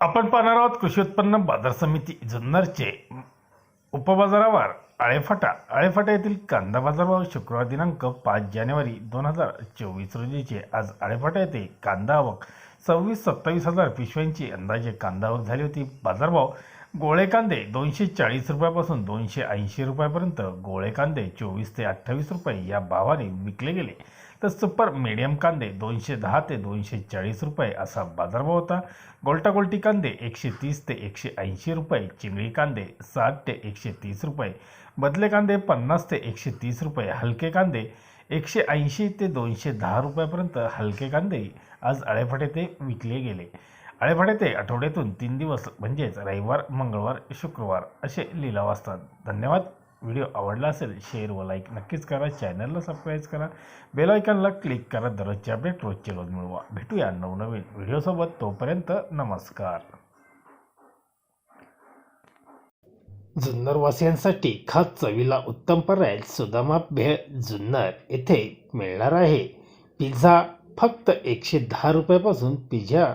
आपण पाहणार आहोत कृषी उत्पन्न बाजार समिती जुन्नरचे उपबाजारावर आळेफाटा. आळेफाटा येथील कांदा बाजारभाव शुक्रवार दिनांक पाच जानेवारी दोन हजार चोवीस रोजीचे. आज आळेफाटा येथे कांदा आवक सव्वीस सत्तावीस हजार पिशव्यांची अंदाजे कांदा आवक झाली होती. बाजारभाव गोळे कांदे दोनशे चाळीस रुपयापासून दोनशे ऐंशी रुपयापर्यंत गोळे कांदे चोवीस ते अठ्ठावीस रुपये या भावाने विकले गेले. तर सुपर मीडियम कांदे दोनशे दहा ते दोनशे चाळीस रुपये असा बाजारभाव होता. गोल्टागोल्टी कांदे एकशे तीस ते एकशे ऐंशी रुपये चिंगळी कांदे साठ ते एकशे तीस रुपये बदले कांदे पन्नास ते एकशे तीस रुपये हलके कांदे एकशे ऐंशी ते दोनशे दहा रुपयापर्यंत हलके कांदे आज आळेफाटे ते विकले गेले. आळेफाडे ते आठवड्यातून तीन दिवस म्हणजेच रविवार मंगळवार शुक्रवार असे लिलाव असतात धन्यवाद. व्हिडिओ आवडला असेल शेअर व लाईक नक्कीच करा. चॅनलला सबस्क्राईब करा. बेल आयकॉनला क्लिक करा. दररोजचे अपडेट रोजचे रोज मिळवा. भेटूया नवनवीन व्हिडिओसोबत तोपर्यंत नमस्कार. जुन्नरवासियांसाठी खास चवीला उत्तम पर्याय सुदामा भेळ जुन्नर येथे मिळणार आहे. पिझ्झा फक्त एकशे दहा रुपयापासून पिझ्झा